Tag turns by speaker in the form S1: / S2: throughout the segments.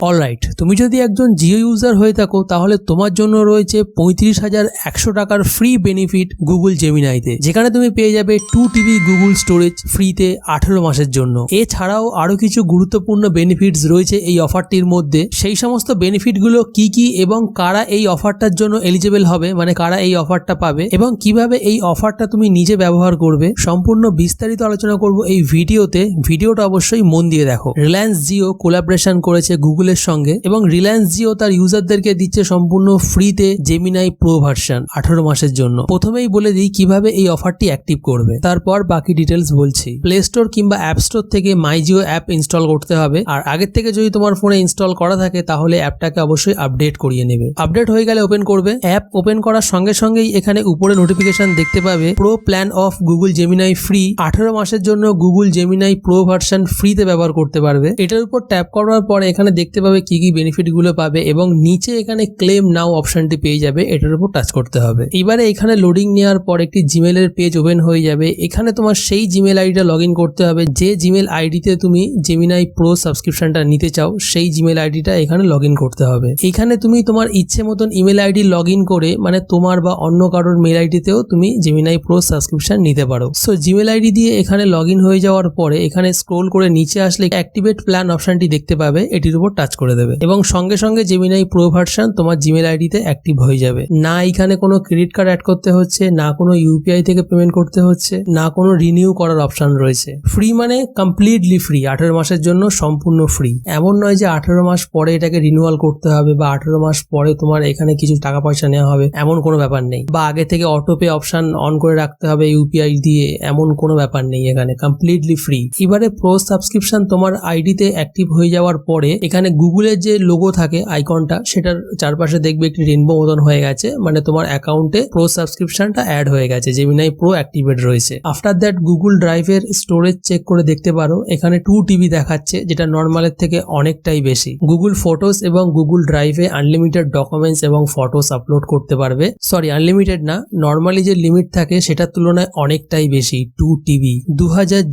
S1: Alright তুমি যদি একজন জিও ইউজার হয়ে থাকো, তাহলে তোমার জন্য রয়েছে পঁয়ত্রিশ হাজার একশো টাকার ফ্রি বেনিফিট গুগল জেমিনাইতে যেখানে তুমি পেয়ে যাবে টু টিবি গুগল স্টোরেজ ফ্রিতে আঠেরো মাসের জন্য। এছাড়াও আরও কিছু গুরুত্বপূর্ণ বেনিফিটস রয়েছে এই অফারটির মধ্যে। সেই সমস্ত বেনিফিটগুলো কি কি এবং কারা এই অফারটার জন্য এলিজেবল হবে মানে কারা এই অফারটা পাবে এবং কীভাবে এই অফারটা তুমি নিজে ব্যবহার করবে, সম্পূর্ণ বিস্তারিত আলোচনা করব এই ভিডিওতে। ভিডিওটা অবশ্যই মন দিয়ে দেখো। রিলায়েন্স জিও কোলাবরেশন করেছে গুগলের সঙ্গে এবং রিলায়েন্স জিও তার ইউজারদেরকে দিচ্ছে সম্পূর্ণ ফ্রিতে জেমিনাই প্রো ভার্সন আঠারো মাসের জন্য। প্রথমেই বলে দিই কীভাবে এই অফারটি অ্যাক্টিভ করবে। তারপর বাকি ডিটেলস বলছি। প্লে স্টোর কিংবা অ্যাপ স্টোর থেকে মাই জিও অ্যাপ ইনস্টল করতে হবে। আর আগের থেকে যদি তোমার ফোনে ইনস্টল করা থাকে, তাহলে অ্যাপটাকে অবশ্যই আপডেট করিয়ে নেবে। আপডেট হয়ে গেলে ওপেন করবে। অ্যাপ ওপেন করার সঙ্গে সঙ্গেই এখানে উপরে নোটিফিকেশন দেখতে পাবে। Pro plan of Google Gemini free আঠারো মাসের জন্য গুগল জেমিনাই প্রো ভার্সন ফ্রিতে ব্যবহার করতে পারবে। এটার উপর ট্যাপ করার পরে এখানে দেখতে পাবে কি কি বেনিফিটগুলো পাবে এবং নিচে এখানে ক্লেম নাও অপশনটি পেয়ে যাবে, এটার উপর টাচ করতে হবে। এবারে এখানে লোডিং নেওয়ার পর একটি জিমেলের পেজ ওপেন হয়ে যাবে। এখানে তোমার সেই জিমেল আইডিটা লগ করতে হবে। যে জিমেল আইডিতে তুমি জেমিনাই প্রো সাবস্ক্রিপশনটা নিতে চাও, সেই জিমেল আইডিটা এখানে লগ করতে হবে। এখানে তুমি তোমার ইচ্ছে মতন ইমেল আইডি লগ করে মানে তোমার বা অন্য কারোর মেল আইডিতেও তুমি জেমিনাই প্রো সাবস্ক্রিপশন নিতে পারো। সো জিমেল আইডি দিয়ে এখানে লগ হয়ে যাওয়ার পরে, এখানে স্ক্রোল করে নিচে আসলে অ্যাক্টিভেট প্ল্যান অপশনটি দেখতে পাবে, এটির উপর টাচ করে দেবে। এবং সঙ্গে সঙ্গে জেমিনাই প্রো ভার্সন তোমার জিমেল আইডিতে অ্যাক্টিভ হয়ে যাবে। না এখানে কোনো ক্রেডিট কার্ড অ্যাড করতে হচ্ছে, না কোনো ইউপিআই থেকে পেমেন্ট করতে হচ্ছে, না কোনো রিনিউ করার অপশন রয়েছে। ফ্রি মানে কমপ্লিটলি ফ্রি আঠেরো মাসের জন্য সম্পূর্ণ ফ্রি এমন নয় যে আঠেরো মাস পরে এটাকে রিনিউয়াল করতে হবে বা আঠেরো মাস পরে তোমার এখানে কিছু টাকা পয়সা নেওয়া হবে, এমন কোনো ব্যাপার নেই। বা আগে থেকে অটো পে অপশন অন করে রাখতে হবে ইউপিআই দিয়ে, এমন কোনো ব্যাপার নেই এখানে কমপ্লিটলি ফ্রি এবারে প্রো সাবস্ক্রিপশন তোমার আইডিতে অ্যাক্টিভ হয়ে যাওয়ার পরে এখানে গুগলের যে লোগো থাকে আইকনটা সেটার চারপাশে দেখবে একটি রেনবো মতন হয়ে গেছে। মানে তোমার অ্যাকাউন্টে প্রো সাবস্ক্রিপশনটা অ্যাড হয়ে গেছে জেমিনাই প্রো অ্যাক্টিভেট রয়েছে। আফটার দ্যাট গুগল ড্রাইভের স্টোরেজ চেক করে দেখতে পারো, এখানে টু টিবি দেখাচ্ছে, যেটা নর্মালের থেকে অনেকটাই বেশি। গুগল ফটোস এবং গুগল ড্রাইভে আনলিমিটেড ডকুমেন্টস এবং ফটোস আপলোড করতে পারবে। সরি আনলিমিটেড না নর্মালি যে লিমিট থাকে, সেটার তুলনায় অনেকটাই বেশি টু টিবি দু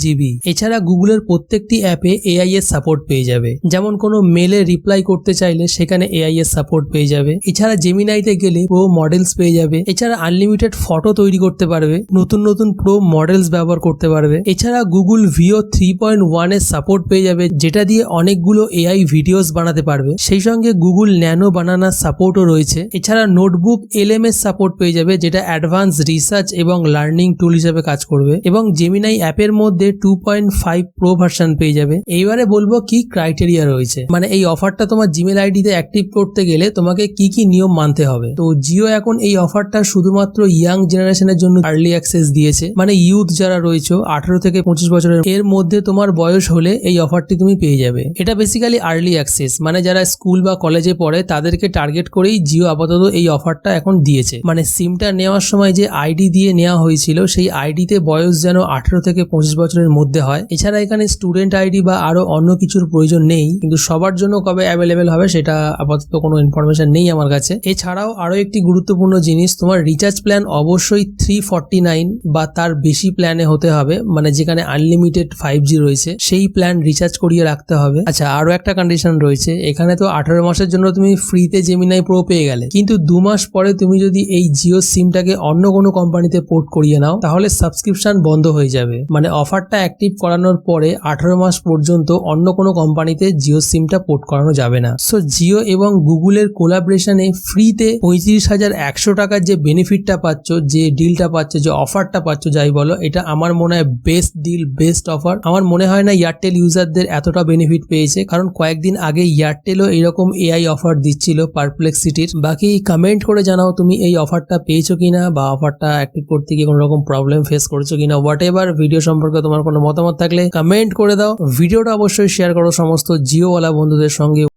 S1: জিবি এছাড়া গুগলের প্রত্যেকটি অ্যাপে এআই এর সাপোর্ট পেয়ে যাবে। যেমন কোনো মেলে রিপ্লাই করতে চাইলে সেখানে এআই এর সাপোর্ট পেয়ে যাবে। এছাড়া জেমিনাইতে গেলে প্রো মডেলস পেয়ে যাবে। এছাড়া আনলিমিটেড ফটো তৈরি করতে পারবে। নতুন নতুন প্রো মডেলস ব্যবহার করতে পারবে। এছাড়া গুগল ভিও থ্রি পয়েন্ট ওয়ানের সাপোর্ট পেয়ে যাবে, যেটা দিয়ে অনেকগুলো এআই ভিডিওস বানাতে পারবে। সেই সঙ্গে গুগল ন্যানো বানানার সাপোর্টও রয়েছে। এছাড়া নোটবুক এলএম এর সাপোর্ট পেয়ে যাবে, যেটা অ্যাডভান্স রিসার্চ এবং লার্নিং টুল হিসেবে কাজ করবে। এবং জেমিনাই অ্যাপের মধ্যে two point five pro version পেয়ে যাবে। এইবারে বলব কি ক্রাইটেরিয়া রয়েছে? মানে এই অফারটা তোমার জিমেল আইডিতে অ্যাক্টিভ করতে গেলে তোমাকে কি কি নিয়ম মানতে হবে? তো জিও এখন এই অফারটা শুধুমাত্র ইয়াং জেনারেশনের জন্য আর্লি অ্যাক্সেস দিয়েছে। মানে ইউথ যারা রয়েছে, আঠারো থেকে পঁচিশ বছরের, এর মধ্যে তোমার বয়স হলে এই অফারটি তুমি পেয়ে যাবে। এটা বেসিক্যালি আর্লি অ্যাক্সেস মানে যারা স্কুল বা কলেজে পড়ে, তাদেরকে টার্গেট করেই জিও আপাতত এই অফারটা এখন দিয়েছে। মানে সিমটা নেওয়ার সময় যে আইডি দিয়ে নেওয়া হয়েছিল, সেই আইডিতে বয়স যেন আঠারো থেকে পঁচিশ বছরের মধ্যে হয়। এছাড়া এখানে স্টুডেন্ট আইডি বা আরও অন্য কিছুর প্রয়োজন নেই। কিন্তু সবার জন্য কবে অ্যাভেলেবেল হবে সেটা আপাতত কোনো ইনফরমেশন নেই আমার কাছে। এছাড়াও আরও একটি গুরুত্বপূর্ণ জিনিস, তোমার রিচার্জ প্ল্যান অবশ্যই থ্রি ফর্টি নাইন বা তার বেশি প্ল্যানে হতে হবে মানে যেখানে আনলিমিটেড ফাইভ জি রয়েছে, সেই প্ল্যান রিচার্জ করিয়ে রাখতে হবে। আচ্ছা আরও একটা কন্ডিশন রয়েছে, এখানে তো আঠারো মাসের জন্য তুমি ফ্রিতে জেমিনাই প্রো পেয়ে গেলে। কিন্তু দু মাস পরে তুমি যদি এই জিও সিমটাকে অন্য কোনো কোম্পানিতে পোর্ট করিয়ে নাও, তাহলে সাবস্ক্রিপশন বন্ধ হয়ে যাবে। মানে অফারটা অ্যাক্টিভ করানোর পরে আঠারো মাস পর্যন্ত অন্য কোনো কোম্পানিতে জিও সিমটা করানো যাবে না। সো জিও এবং গুগলের কোলাবরেশনে ফ্রিতে পঁয়ত্রিশ হাজার একশো টাকার যে বেনিফিটটা পাচ্ছ, যে ডিলটা পাচ্ছ, যে অফারটা পাচ্ছ, যাই বলো, এটা আমার মনে হয় বেস্ট ডিল বেস্ট অফার আমার মনে হয় না এয়ারটেল ইউজারদের এতটা বেনিফিট পেয়েছে, কারণ কয়েকদিন আগে এয়ারটেলও এরকম এআই অফার দিচ্ছিল পারপ্লেক্সিটির বাকি কমেন্ট করে জানাও তুমি এই অফারটা পেয়েছ কিনা, বা অফারটা অ্যাক্টিভ করতে গিয়ে কোনো রকম প্রবলেম ফেস করেছ কিনা হোয়াট এভার ভিডিও সম্পর্কে তোমার কোনো মতামত থাকলে কমেন্ট করে দাও। ভিডিওটা অবশ্যই শেয়ার করো সমস্ত জিওওয়ালা সঙ্গে